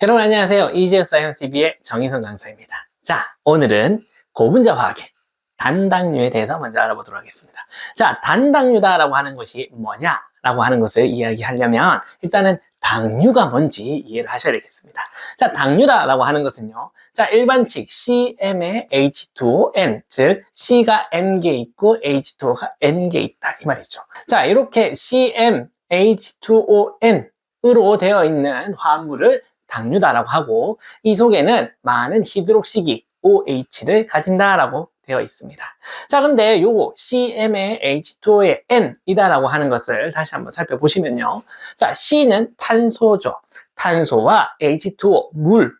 여러분 안녕하세요. 이지어 사이언스 TV의 정희선 강사입니다. 자, 오늘은 고분자 화학의 단당류에 대해서 먼저 알아보도록 하겠습니다. 자, 단당류다라고 하는 것이 뭐냐라고 하는 것을 이야기하려면 일단은 당류가 뭔지 이해를 하셔야 되겠습니다. 자, 당류다라고 하는 것은요. 자, 일반칙 CM에 H2ON, 즉 C가 N개 있고 H2O가 N개 있다 이 말이죠. 자, 이렇게 CM H2ON으로 되어 있는 화합물을 당류다라고 하고 이 속에는 많은 히드록식이 OH를 가진다라고 되어 있습니다. 자, 근데 요거 CM의 H2O의 N이다라고 하는 것을 다시 한번 살펴보시면요. 자, C는 탄소죠. 탄소와 H2O, 물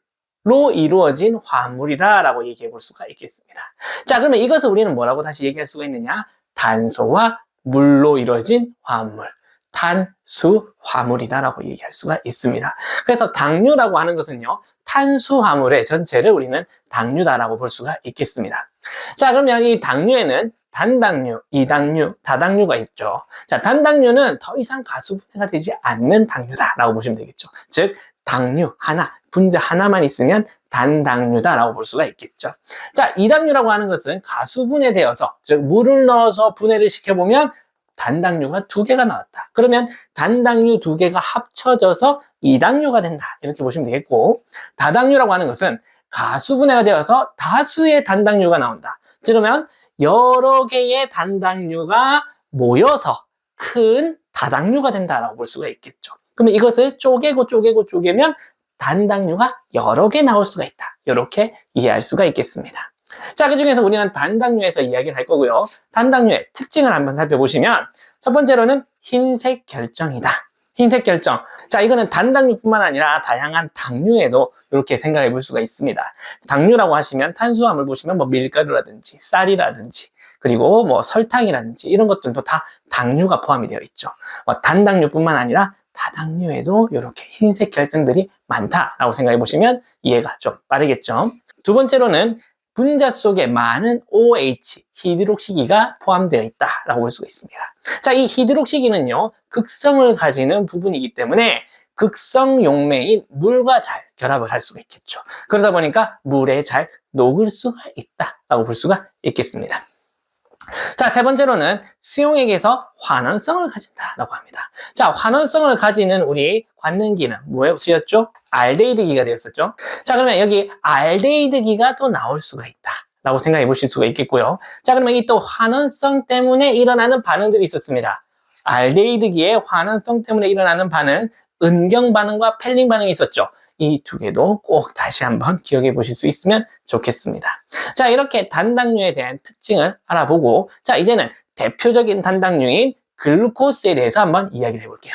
로 이루어진 화합물이다라고 얘기해 볼 수가 있겠습니다. 자, 그러면 이것을 우리는 뭐라고 다시 얘기할 수가 있느냐? 탄소와 물로 이루어진 화합물. 탄수화물이다라고 얘기할 수가 있습니다. 그래서 당류라고 하는 것은요, 탄수화물의 전체를 우리는 당류다라고 볼 수가 있겠습니다. 자, 그러면 이 당류에는 단당류, 이당류, 다당류가 있죠. 자, 단당류는 더 이상 가수분해가 되지 않는 당류다라고 보시면 되겠죠. 즉, 당류 하나, 분자 하나만 있으면 단당류다라고 볼 수가 있겠죠. 자, 이당류라고 하는 것은 가수분해되어서, 즉, 물을 넣어서 분해를 시켜보면 단당류가 두 개가 나왔다. 그러면 단당류 두 개가 합쳐져서 이당류가 된다. 이렇게 보시면 되겠고, 다당류라고 하는 것은 가수분해가 되어서 다수의 단당류가 나온다. 그러면 여러 개의 단당류가 모여서 큰 다당류가 된다라고 볼 수가 있겠죠. 그러면 이것을 쪼개고 쪼개고 쪼개면 단당류가 여러 개 나올 수가 있다. 이렇게 이해할 수가 있겠습니다. 자, 그 중에서 우리는 단당류에서 이야기를 할 거고요. 단당류의 특징을 한번 살펴보시면 첫 번째로는 흰색 결정이다. 흰색 결정. 자, 이거는 단당류뿐만 아니라 다양한 당류에도 이렇게 생각해 볼 수가 있습니다. 당류라고 하시면 탄수화물 보시면 뭐 밀가루라든지 쌀이라든지 그리고 뭐 설탕이라든지 이런 것들도 다 당류가 포함이 되어 있죠. 뭐 단당류뿐만 아니라 다당류에도 이렇게 흰색 결정들이 많다라고 생각해 보시면 이해가 좀 빠르겠죠. 두 번째로는 분자 속에 많은 OH, 히드록시기가 포함되어 있다라고 볼 수가 있습니다. 자, 이 히드록시기는요, 극성을 가지는 부분이기 때문에 극성 용매인 물과 잘 결합을 할 수가 있겠죠. 그러다 보니까 물에 잘 녹을 수가 있다라고 볼 수가 있겠습니다. 자, 세 번째로는 수용액에서 환원성을 가진다라고 합니다. 자, 환원성을 가지는 우리 관능기는 뭐였죠? 알데히드기가 되었었죠. 자, 그러면 여기 알데히드기가 또 나올 수가 있다. 라고 생각해 보실 수가 있겠고요. 자, 그러면 이 또 환원성 때문에 일어나는 반응들이 있었습니다. 알데히드기의 환원성 때문에 일어나는 반응, 은경 반응과 펠링 반응이 있었죠. 이 두 개도 꼭 다시 한번 기억해 보실 수 있으면 좋겠습니다. 자, 이렇게 단당류에 대한 특징을 알아보고, 자, 이제는 대표적인 단당류인 글루코스에 대해서 한번 이야기를 해볼게요.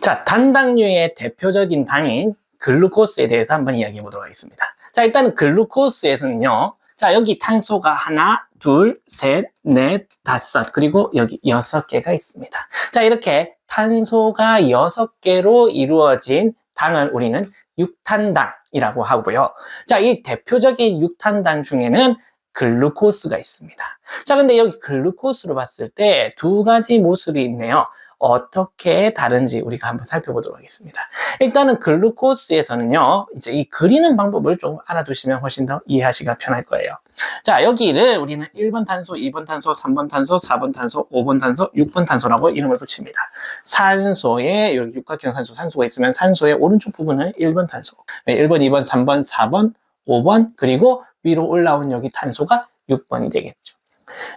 자, 단당류의 대표적인 당인 글루코스에 대해서 한번 이야기해 보도록 하겠습니다. 자, 일단 글루코스에서는요, 자, 여기 탄소가 하나, 둘, 셋, 넷, 다섯, 그리고 여기 여섯 개가 있습니다. 자, 이렇게 탄소가 여섯 개로 이루어진 당을 우리는 육탄당이라고 하고요. 자, 이 대표적인 육탄당 중에는 글루코스가 있습니다. 자, 근데 여기 글루코스로 봤을 때 두 가지 모습이 있네요. 어떻게 다른지 우리가 한번 살펴보도록 하겠습니다. 일단은 글루코스에서는요, 이제 이 그리는 방법을 좀 알아두시면 훨씬 더 이해하시기가 편할 거예요. 자, 여기를 우리는 1번 탄소, 2번 탄소, 3번 탄소, 4번 탄소, 5번 탄소, 6번 탄소라고 이름을 붙입니다. 산소에 육각형 산소, 산소가 있으면 산소의 오른쪽 부분은 1번 탄소. 1번, 2번, 3번, 4번, 5번, 그리고 위로 올라온 여기 탄소가 6번이 되겠죠.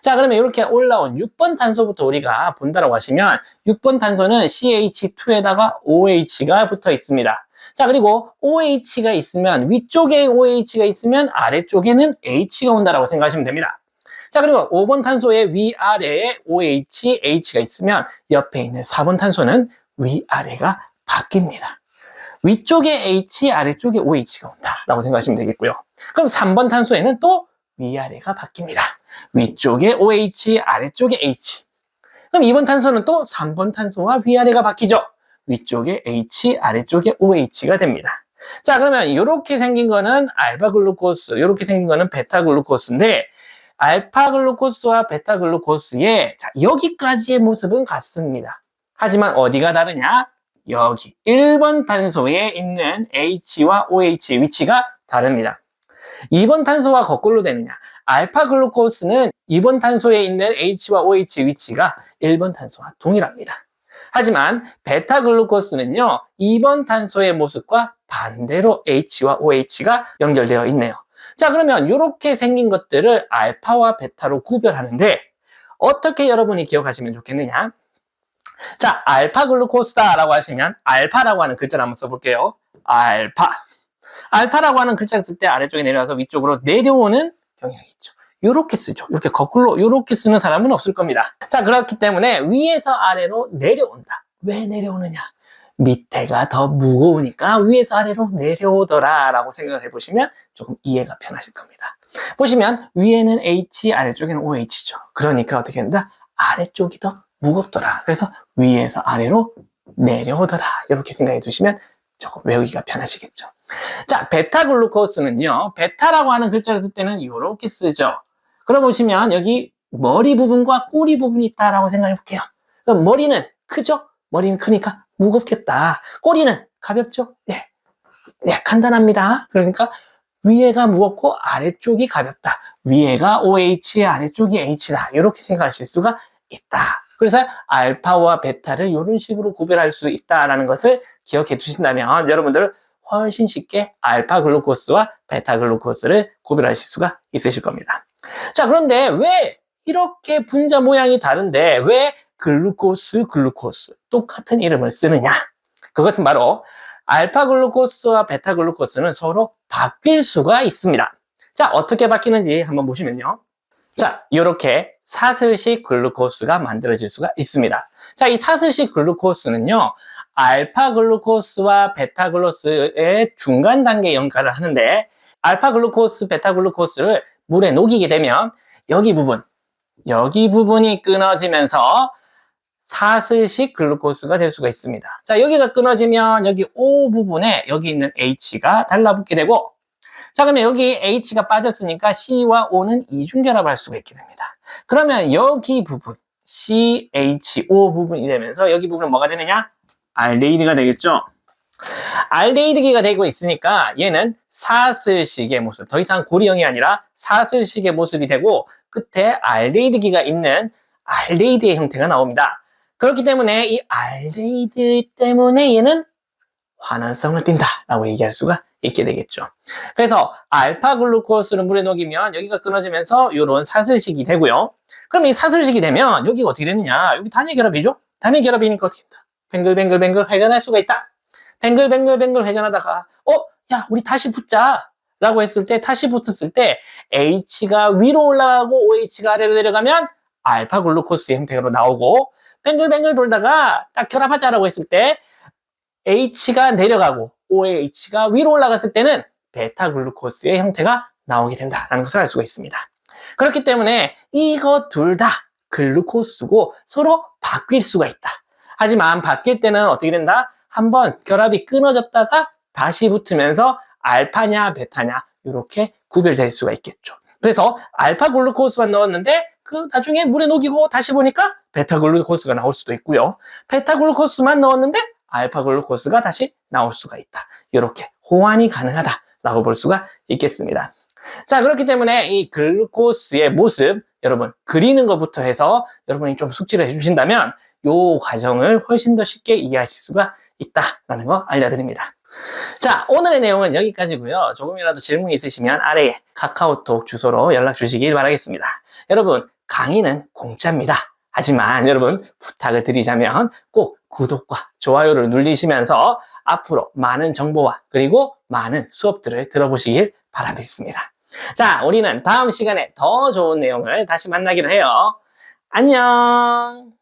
자, 그러면 이렇게 올라온 6번 탄소부터 우리가 본다라고 하시면 6번 탄소는 CH2에다가 OH가 붙어 있습니다. 자, 그리고 OH가 있으면 위쪽에 OH가 있으면 아래쪽에는 H가 온다라고 생각하시면 됩니다. 자, 그리고 5번 탄소의 위아래에 OH, H가 있으면 옆에 있는 4번 탄소는 위아래가 바뀝니다. 위쪽에 H, 아래쪽에 OH가 온다라고 생각하시면 되겠고요. 그럼 3번 탄소에는 또 위아래가 바뀝니다. 위쪽에 OH, 아래쪽에 H. 그럼 2번 탄소는 또 3번 탄소와 위아래가 바뀌죠. 위쪽에 H, 아래쪽에 OH가 됩니다. 자, 그러면 이렇게 생긴 거는 알파 글루코스, 이렇게 생긴 거는 베타 글루코스인데 알파 글루코스와 베타 글루코스의 자, 여기까지의 모습은 같습니다. 하지만 어디가 다르냐? 여기 1번 탄소에 있는 H와 OH의 위치가 다릅니다. 2번 탄소와 거꾸로 되느냐? 알파 글루코스는 2번 탄소에 있는 H와 OH의 위치가 1번 탄소와 동일합니다. 하지만 베타 글루코스는요, 2번 탄소의 모습과 반대로 H와 OH가 연결되어 있네요. 자, 그러면 이렇게 생긴 것들을 알파와 베타로 구별하는데 어떻게 여러분이 기억하시면 좋겠느냐? 자, 알파 글루코스다라고 하시면 알파라고 하는 글자를 한번 써볼게요. 알파. 알파라고 하는 글자를 쓸 때 아래쪽에 내려와서 위쪽으로 내려오는 경향이 있죠. 이렇게 쓰죠. 이렇게 거꾸로 이렇게 쓰는 사람은 없을 겁니다. 자, 그렇기 때문에 위에서 아래로 내려온다. 왜 내려오느냐? 밑에가 더 무거우니까 위에서 아래로 내려오더라 라고 생각을 해보시면 조금 이해가 편하실 겁니다. 보시면 위에는 H, 아래쪽에는 OH죠. 그러니까 어떻게 된다? 아래쪽이 더 무겁더라. 그래서 위에서 아래로 내려오더라. 이렇게 생각해 두시면 조금 외우기가 편하시겠죠. 자, 베타 글루코스는요. 베타라고 하는 글자를 쓸 때는 이렇게 쓰죠. 그럼 보시면 여기 머리 부분과 꼬리 부분이 있다라고 생각해 볼게요. 그럼 머리는 크죠? 머리는 크니까 무겁겠다. 꼬리는 가볍죠? 네. 네, 간단합니다. 그러니까 위에가 무겁고 아래쪽이 가볍다. 위에가 OH, 아래쪽이 H다. 이렇게 생각하실 수가 있다. 그래서 알파와 베타를 이런 식으로 구별할 수 있다라는 것을 기억해 두신다면 여러분들 훨씬 쉽게 알파 글루코스와 베타 글루코스를 구별하실 수가 있으실 겁니다. 자, 그런데 왜 이렇게 분자 모양이 다른데 왜 글루코스, 글루코스 똑같은 이름을 쓰느냐? 그것은 바로 알파 글루코스와 베타 글루코스는 서로 바뀔 수가 있습니다. 자, 어떻게 바뀌는지 한번 보시면요. 자, 이렇게 사슬식 글루코스가 만들어질 수가 있습니다. 자, 이 사슬식 글루코스는요, 알파 글루코스와 베타 글루코스의 중간 단계 역할을 하는데, 알파 글루코스, 베타 글루코스를 물에 녹이게 되면, 여기 부분, 여기 부분이 끊어지면서 사슬식 글루코스가 될 수가 있습니다. 자, 여기가 끊어지면 여기 O 부분에 여기 있는 H가 달라붙게 되고, 자, 그러면 여기 H가 빠졌으니까 C와 O는 이중결합할 수가 있게 됩니다. 그러면 여기 부분, CHO 부분이 되면서 여기 부분은 뭐가 되느냐? 알데히드가 되겠죠? 알데히드기가 되고 있으니까 얘는 사슬식의 모습, 더 이상 고리형이 아니라 사슬식의 모습이 되고 끝에 알데히드기가 있는 알데히드의 형태가 나옵니다. 그렇기 때문에 이 알데히드 때문에 얘는 환원성을 띈다라고 얘기할 수가 있게 되겠죠. 그래서 알파 글루코스를 물에 녹이면 여기가 끊어지면서 이런 사슬식이 되고요. 그럼 이 사슬식이 되면 여기가 어떻게 되느냐? 여기 단일 결합이죠? 단일 결합이니까 어떻게 된다? 뱅글뱅글뱅글 회전할 수가 있다. 뱅글뱅글뱅글 회전하다가 어? 야 우리 다시 붙자 라고 했을 때 다시 붙었을 때 H가 위로 올라가고 OH가 아래로 내려가면 알파 글루코스 형태로 나오고 뱅글뱅글 돌다가 딱 결합하자라고 했을 때 H가 내려가고 OH가 위로 올라갔을 때는 베타 글루코스의 형태가 나오게 된다라는 것을 알 수가 있습니다. 그렇기 때문에 이거 둘다 글루코스고 서로 바뀔 수가 있다. 하지만 바뀔 때는 어떻게 된다? 한번 결합이 끊어졌다가 다시 붙으면서 알파냐 베타냐 이렇게 구별될 수가 있겠죠. 그래서 알파 글루코스만 넣었는데 그 나중에 물에 녹이고 다시 보니까 베타 글루코스가 나올 수도 있고요. 베타 글루코스만 넣었는데 알파 글루코스가 다시 나올 수가 있다. 이렇게 호환이 가능하다라고 볼 수가 있겠습니다. 자, 그렇기 때문에 이 글루코스의 모습 여러분 그리는 것부터 해서 여러분이 좀 숙지를 해주신다면 이 과정을 훨씬 더 쉽게 이해하실 수가 있다라는 거 알려드립니다. 자, 오늘의 내용은 여기까지고요. 조금이라도 질문이 있으시면 아래에 카카오톡 주소로 연락 주시길 바라겠습니다. 여러분, 강의는 공짜입니다. 하지만 여러분 부탁을 드리자면 꼭 구독과 좋아요를 눌리시면서 앞으로 많은 정보와 그리고 많은 수업들을 들어보시길 바라겠습니다. 자, 우리는 다음 시간에 더 좋은 내용을 다시 만나기로 해요. 안녕!